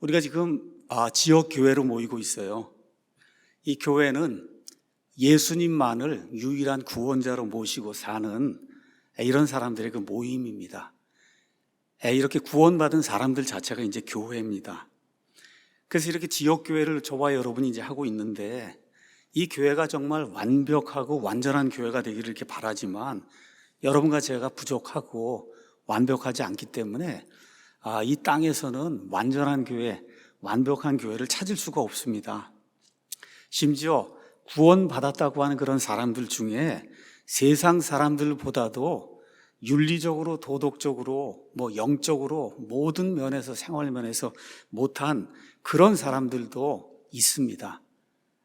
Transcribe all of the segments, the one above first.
우리가 지금 아, 지역 교회로 모이고 있어요. 이 교회는 예수님만을 유일한 구원자로 모시고 사는 이런 사람들의 그 모임입니다. 이렇게 구원받은 사람들 자체가 이제 교회입니다. 그래서 이렇게 지역 교회를 저와 여러분이 이제 하고 있는데 이 교회가 정말 완벽하고 완전한 교회가 되기를 이렇게 바라지만 여러분과 제가 부족하고 완벽하지 않기 때문에 아, 이 땅에서는 완전한 교회, 완벽한 교회를 찾을 수가 없습니다. 심지어 구원받았다고 하는 그런 사람들 중에 세상 사람들보다도 윤리적으로, 도덕적으로, 뭐 영적으로 모든 면에서 생활 면에서 못한 그런 사람들도 있습니다.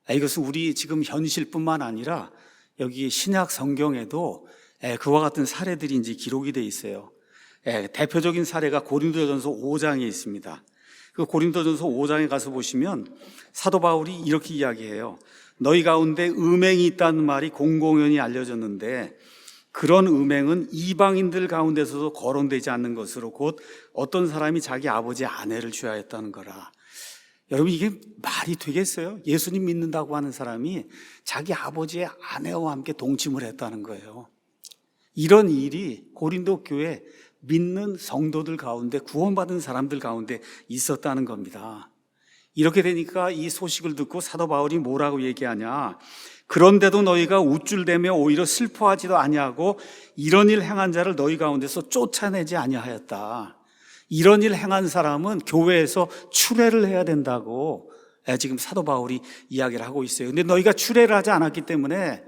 아, 이것은 우리 지금 현실뿐만 아니라 여기 신약 성경에도 에, 그와 같은 사례들이 이제 기록이 돼 있어요. 에, 대표적인 사례가 고린도전서 5장에 있습니다. 그 고린도전서 5장에 가서 보시면 사도 바울이 이렇게 이야기해요. 너희 가운데 음행이 있다는 말이 공공연히 알려졌는데 그런 음행은 이방인들 가운데서도 거론되지 않는 것으로 곧 어떤 사람이 자기 아버지의 아내를 취하였다는 거라. 여러분 이게 말이 되겠어요? 예수님 믿는다고 하는 사람이 자기 아버지의 아내와 함께 동침을 했다는 거예요. 이런 일이 고린도 교회 믿는 성도들 가운데 구원받은 사람들 가운데 있었다는 겁니다. 이렇게 되니까 이 소식을 듣고 사도 바울이 뭐라고 얘기하냐? 그런데도 너희가 우쭐대며 오히려 슬퍼하지도 아니하고 이런 일 행한 자를 너희 가운데서 쫓아내지 아니하였다. 이런 일 행한 사람은 교회에서 추례를 해야 된다고 지금 사도 바울이 이야기를 하고 있어요. 근데 너희가 추례를 하지 않았기 때문에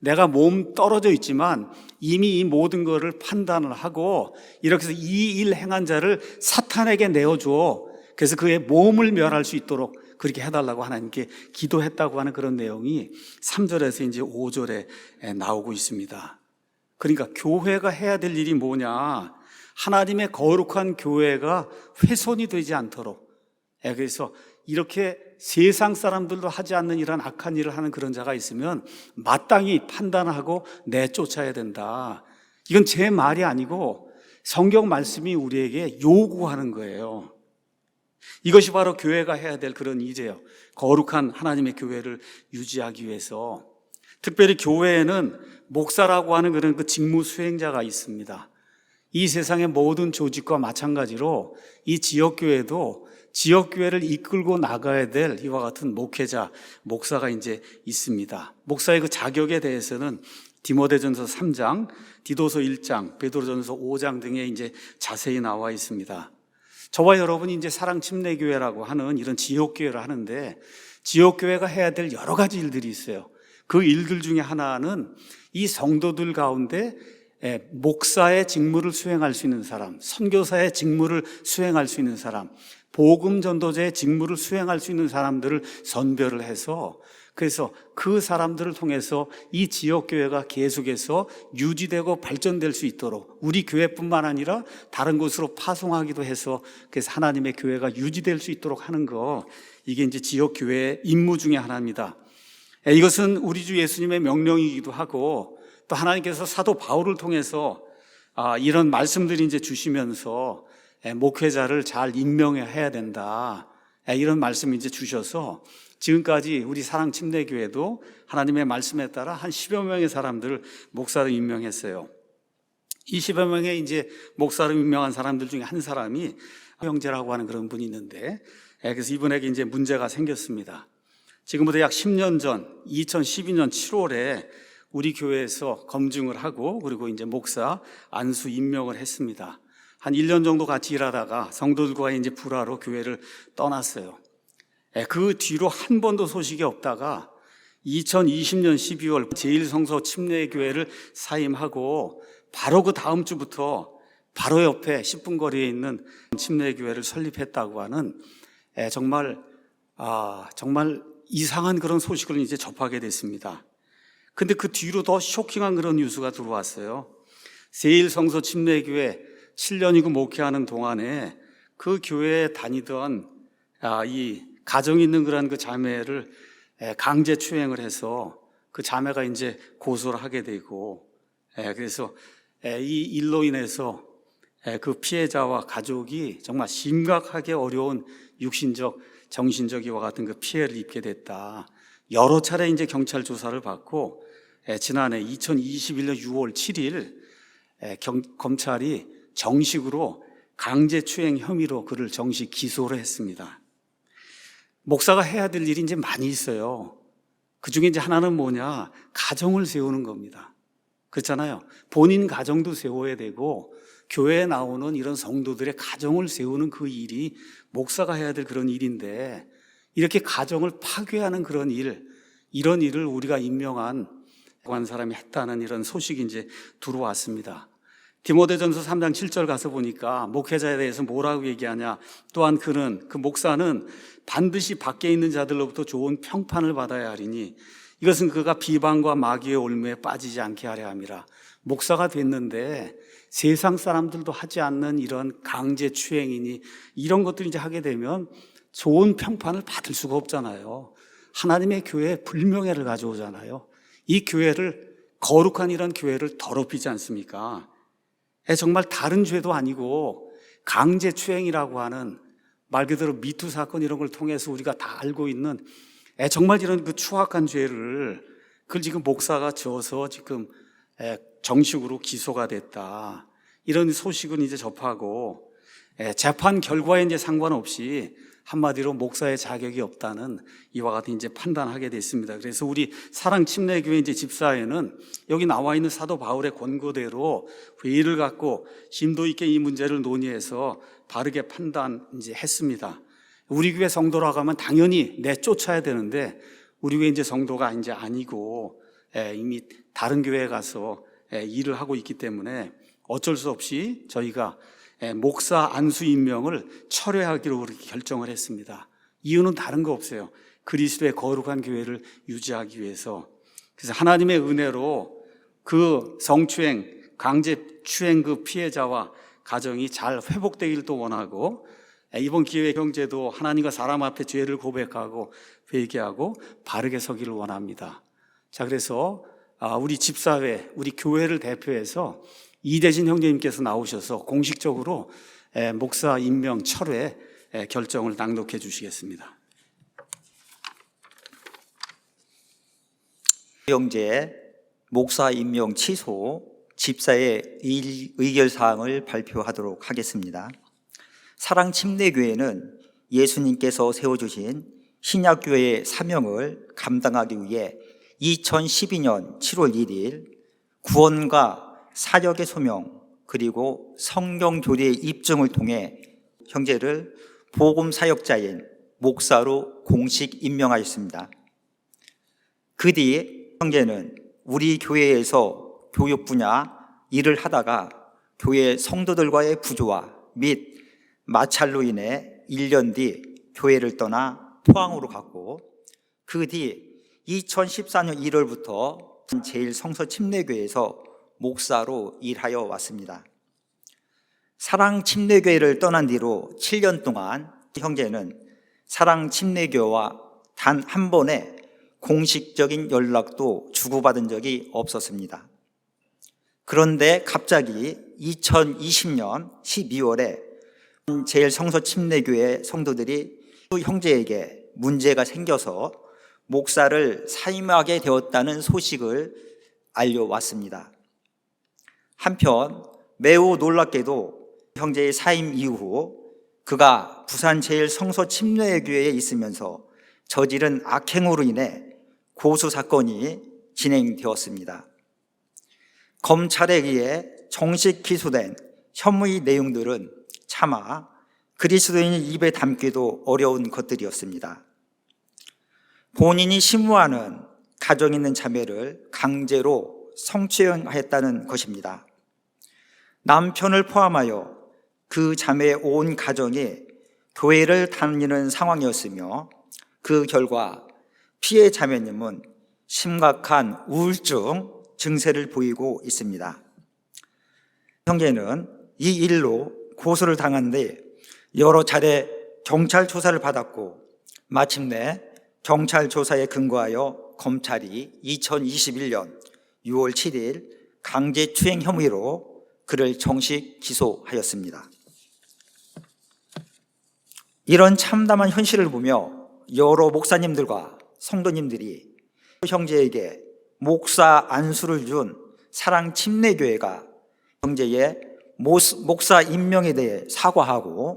내가 몸 떨어져 있지만 이미 이 모든 것을 판단을 하고 이렇게 해서 이 일 행한 자를 사탄에게 내어줘. 그래서 그의 몸을 멸할 수 있도록 그렇게 해달라고 하나님께 기도했다고 하는 그런 내용이 3절에서 이제 5절에 나오고 있습니다. 그러니까 교회가 해야 될 일이 뭐냐? 하나님의 거룩한 교회가 훼손이 되지 않도록. 예, 그래서 이렇게 세상 사람들도 하지 않는 이런 악한 일을 하는 그런 자가 있으면 마땅히 판단하고 내쫓아야 된다. 이건 제 말이 아니고 성경 말씀이 우리에게 요구하는 거예요. 이것이 바로 교회가 해야 될 그런 일이에요. 거룩한 하나님의 교회를 유지하기 위해서. 특별히 교회에는 목사라고 하는 그런 그 직무 수행자가 있습니다. 이 세상의 모든 조직과 마찬가지로 이 지역교회도 지역교회를 이끌고 나가야 될 이와 같은 목회자, 목사가 이제 있습니다. 목사의 그 자격에 대해서는 디모데전서 3장, 디도서 1장, 베드로전서 5장 등에 이제 자세히 나와 있습니다. 저와 여러분이 이제 사랑 침례 교회라고 하는 이런 지역 교회를 하는데 지역 교회가 해야 될 여러 가지 일들이 있어요. 그 일들 중에 하나는 이 성도들 가운데 목사의 직무를 수행할 수 있는 사람, 선교사의 직무를 수행할 수 있는 사람, 복음 전도자의 직무를 수행할 수 있는 사람들을 선별을 해서 그래서 그 사람들을 통해서 이 지역 교회가 계속해서 유지되고 발전될 수 있도록 우리 교회뿐만 아니라 다른 곳으로 파송하기도 해서 그래서 하나님의 교회가 유지될 수 있도록 하는 거 이게 이제 지역 교회의 임무 중에 하나입니다. 이것은 우리 주 예수님의 명령이기도 하고 또 하나님께서 사도 바울을 통해서 아, 이런 말씀들이 이제 주시면서 목회자를 잘 임명해야 된다. 이런 말씀 이제 주셔서 지금까지 우리 사랑 침례교회도 하나님의 말씀에 따라 한 10여 명의 사람들을 목사로 임명했어요. 이 10여 명의 이제 목사로 임명한 사람들 중에 한 사람이 형제라고 하는 그런 분이 있는데 그래서 이분에게 이제 문제가 생겼습니다. 지금부터 약 10년 전 2012년 7월에 우리 교회에서 검증을 하고 그리고 이제 목사 안수 임명을 했습니다. 한 1년 정도 같이 일하다가 성도들과 이제 불화로 교회를 떠났어요. 예, 그 뒤로 한 번도 소식이 없다가 2020년 12월 제1성서 침례교회를 사임하고 바로 그 다음 주부터 바로 옆에 10분 거리에 있는 침례교회를 설립했다고 하는 예, 정말 아 정말 이상한 그런 소식을 이제 접하게 됐습니다. 근데 그 뒤로 더 쇼킹한 그런 뉴스가 들어왔어요. 제1성서 침례교회 7년이고 목회하는 동안에 그 교회에 다니던 아, 이 가정 있는 그런 그 자매를 강제 추행을 해서 그 자매가 이제 고소를 하게 되고 그래서 이 일로 인해서 에, 그 피해자와 가족이 정말 심각하게 어려운 육신적, 정신적 이와 같은 그 피해를 입게 됐다. 여러 차례 이제 경찰 조사를 받고 에, 지난해 2021년 6월 7일 에, 경- 검찰이 정식으로 강제추행 혐의로 그를 정식 기소를 했습니다. 목사가 해야 될 일이 이제 많이 있어요. 그 중에 이제 하나는 뭐냐? 가정을 세우는 겁니다. 그렇잖아요. 본인 가정도 세워야 되고, 교회에 나오는 이런 성도들의 가정을 세우는 그 일이 목사가 해야 될 그런 일인데, 이렇게 가정을 파괴하는 그런 일, 이런 일을 우리가 임명한 한 사람이 했다는 이런 소식이 이제 들어왔습니다. 디모데전서 3장 7절 가서 보니까 목회자에 대해서 뭐라고 얘기하냐? 또한 그는 그 목사는 반드시 밖에 있는 자들로부터 좋은 평판을 받아야 하리니 이것은 그가 비방과 마귀의 올무에 빠지지 않게 하려 함이라. 목사가 됐는데 세상 사람들도 하지 않는 이런 강제 추행이니 이런 것들 이제 하게 되면 좋은 평판을 받을 수가 없잖아요. 하나님의 교회에 불명예를 가져오잖아요. 이 교회를 거룩한 이런 교회를 더럽히지 않습니까? 에, 정말 다른 죄도 아니고 강제 추행이라고 하는 말 그대로 미투 사건 이런 걸 통해서 우리가 다 알고 있는 에, 정말 이런 그 추악한 죄를 그걸 지금 목사가 져서 지금 에, 정식으로 기소가 됐다. 이런 소식은 이제 접하고 에, 재판 결과에 이제 상관없이 한마디로 목사의 자격이 없다는 이와 같은 이제 판단하게 됐습니다. 그래서 우리 사랑 침례교회 이제 집사회는 여기 나와 있는 사도 바울의 권고대로 회의를 갖고 심도 있게 이 문제를 논의해서 바르게 판단 이제 했습니다. 우리 교회 성도라고 하면 당연히 내쫓아야 되는데 우리 교회 이제 성도가 이제 아니고 에, 이미 다른 교회에 가서 에, 일을 하고 있기 때문에 어쩔 수 없이 저희가 에, 목사 안수 임명을 철회하기로 그렇게 결정을 했습니다. 이유는 다른 거 없어요. 그리스도의 거룩한 교회를 유지하기 위해서. 그래서 하나님의 은혜로 그 성추행, 강제 추행 그 피해자와 가정이 잘 회복되기를 또 원하고 에, 이번 기회 경제도 하나님과 사람 앞에 죄를 고백하고 회개하고 바르게 서기를 원합니다. 자, 그래서 아, 우리 집사회, 우리 교회를 대표해서 이대진 형제님께서 나오셔서 공식적으로 에, 목사 임명 철회 에, 결정을 낭독해 주시겠습니다. 형제 목사 임명 취소 집사의 의- 의결 사항을 발표하도록 하겠습니다. 사랑 침례교회는 예수님께서 세워주신 신약교회의 사명을 감당하기 위해 2012년 7월 1일 구원과 사역의 소명 그리고 성경 교리의 입증을 통해 형제를 복음 사역자인 목사로 공식 임명하였습니다. 그 뒤 형제는 우리 교회에서 교육 분야 일을 하다가 교회 성도들과의 부조화 및 마찰로 인해 1년 뒤 교회를 떠나 포항으로 갔고 그 뒤 2014년 1월부터 제일 성서 침례교회에서 목사로 일하여 왔습니다. 사랑 침례교회를 떠난 뒤로 7년 동안 형제는 사랑 침례교와 단 한 번의 공식적인 연락도 주고받은 적이 없었습니다. 그런데 갑자기 2020년 12월에 제일 성서 침례교회 성도들이 두 형제에게 문제가 생겨서 목사를 사임하게 되었다는 소식을 알려왔습니다. 한편 매우 놀랍게도 형제의 사임 이후 그가 부산 제일 성서 침례교회에 있으면서 저지른 악행으로 인해 고소 사건이 진행되었습니다. 검찰에 의해 정식 기소된 혐의 내용들은 차마 그리스도인의 입에 담기도 어려운 것들이었습니다. 본인이 신무하는 가정 있는 자매를 강제로 성추행하였다는 것입니다. 남편을 포함하여 그 자매의 온 가정이 교회를 다니는 상황이었으며 그 결과 피해 자매님은 심각한 우울증 증세를 보이고 있습니다. 형제는 이 일로 고소를 당한 뒤 여러 차례 경찰 조사를 받았고 마침내 경찰 조사에 근거하여 검찰이 2021년 6월 7일 강제추행 혐의로 그를 정식 기소하였습니다. 이런 참담한 현실을 보며 여러 목사님들과 성도님들이 형제에게 목사 안수를 준 사랑 침례교회가 형제의 목사 임명에 대해 사과하고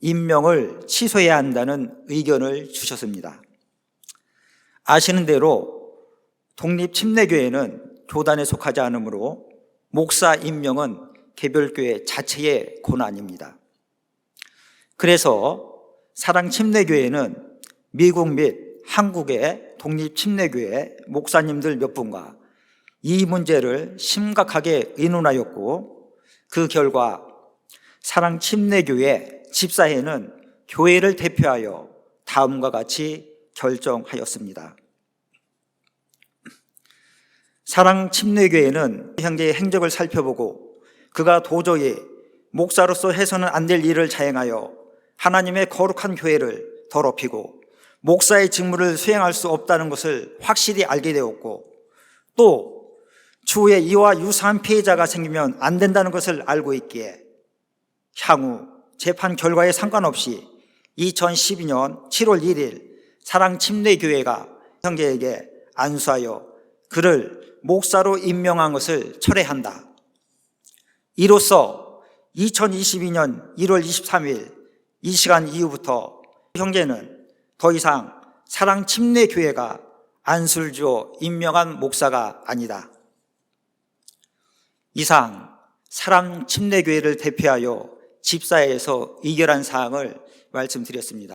임명을 취소해야 한다는 의견을 주셨습니다. 아시는 대로 독립 침례교회는 교단에 속하지 않으므로 목사 임명은 개별교회 자체의 권한입니다. 그래서 사랑침례교회는 미국 및 한국의 독립침례교회 목사님들 몇 분과 이 문제를 심각하게 의논하였고 그 결과 사랑침례교회 집사회는 교회를 대표하여 다음과 같이 결정하였습니다. 사랑 침례교회는 형제의 행적을 살펴보고 그가 도저히 목사로서 해서는 안 될 일을 자행하여 하나님의 거룩한 교회를 더럽히고 목사의 직무를 수행할 수 없다는 것을 확실히 알게 되었고 또 추후에 이와 유사한 피해자가 생기면 안 된다는 것을 알고 있기에 향후 재판 결과에 상관없이 2012년 7월 1일 사랑침례교회가 형제에게 안수하여 그를 목사로 임명한 것을 철회한다. 이로써 2022년 1월 23일 이 시간 이후부터 형제는 더 이상 사랑 침례 교회가 안수를 주어 임명한 목사가 아니다. 이상 사랑 침례 교회를 대표하여 집사회에서 의결한 사항을 말씀드렸습니다.